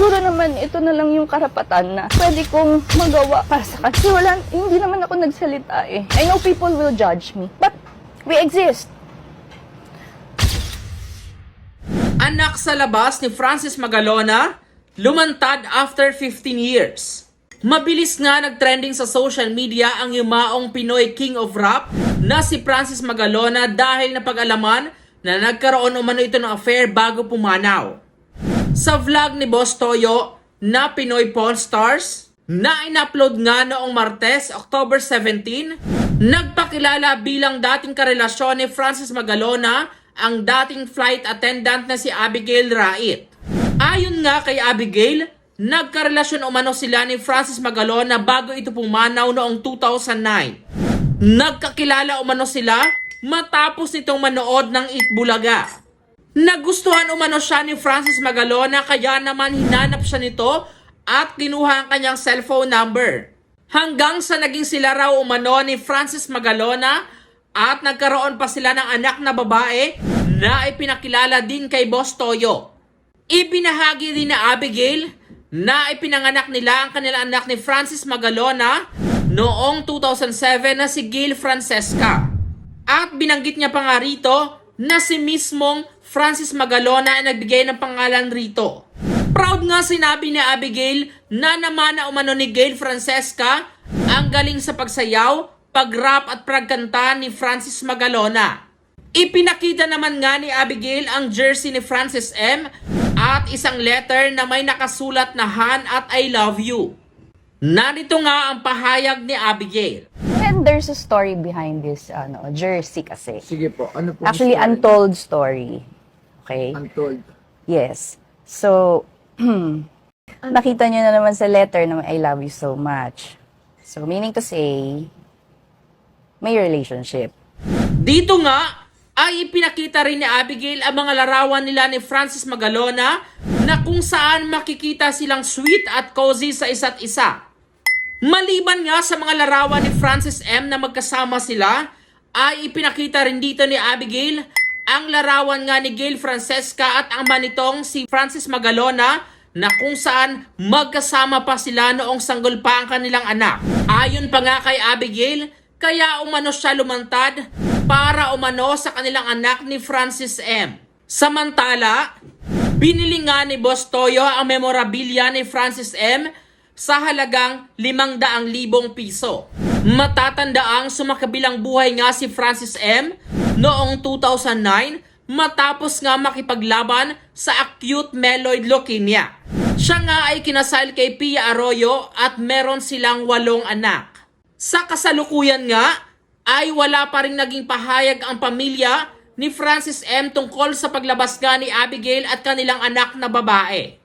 siguro naman ito na lang yung karapatan na pwede kong magawa para sa kanya. Wala, hindi naman ako nagsalita eh. I know people will judge me, but we exist. Anak sa labas ni Francis Magalona, lumantad after 15 years. Mabilis nga nagtrending sa social media ang yumaong Pinoy King of Rap na si Francis Magalona dahil napag-alaman na nagkaroon umano ito ng affair bago pumanaw. Sa vlog ni Boss Toyo na Pinoy Pawn Stars na in-upload nga noong Martes, October 17, nagpakilala bilang dating karelasyon ni Francis Magalona ang dating flight attendant na si Abigail Rait. Ayon nga kay Abigail, nagkarelasyon umano sila ni Francis Magalona bago ito pumanaw noong 2009. Nagkakilala umano sila matapos nitong manood ng Itbulaga. Nagustuhan umano siya ni Francis Magalona kaya naman hinanap siya nito at kinuha ang kanyang cellphone number. Hanggang sa naging sila raw umano ni Francis Magalona at nagkaroon pa sila ng anak na babae na ipinakilala din kay Boss Toyo. Ibinahagi din na Abigail na ipinanganak nila ang kanilang anak ni Francis Magalona noong 2007 na si Gail Francesca. At binanggit niya pa nga rito na si mismong Francis Magalona ay nagbigay ng pangalan rito. Proud nga sinabi ni Abigail na namana umano ni Gail Francesca ang galing sa pagsayaw, pag-rap at pagkanta ni Francis Magalona. Ipinakita naman nga ni Abigail ang jersey ni Francis M at isang letter na may nakasulat na Han at I love you. Narito nga ang pahayag ni Abigail. And there's a story behind this ano, jersey kasi. Sige po, ano po? Actually, story? untold story. Okay? Untold. Yes. So, nakita niyo na naman sa letter na I love you so much. So, meaning to say, may relationship. Dito nga ay ipinakita rin ni Abigail ang mga larawan nila ni Francis Magalona na kung saan makikita silang sweet at cozy sa isa't isa. Maliban nga sa mga larawan ni Francis M na magkasama sila, ay ipinakita rin dito ni Abigail ang larawan nga ni Gail Francesca at ang manitong si Francis Magalona na kung saan magkasama pa sila noong sanggol pa ang kanilang anak. Ayon pa nga kay Abigail, kaya umano siya lumantad para umano sa kanilang anak ni Francis M. Samantala, binili nga ni Boss Toyo ang memorabilia ni Francis M sa halagang 500,000 piso. Matatandaang sumakabilang buhay nga si Francis M noong 2009 matapos nga makipaglaban sa acute myeloid leukemia. Siya nga ay kinasal kay Pia Arroyo at meron silang walong anak. Sa kasalukuyan nga, ay wala pa rin naging pahayag ang pamilya ni Francis M. tungkol sa paglabas nga ni Abigail at kanilang anak na babae.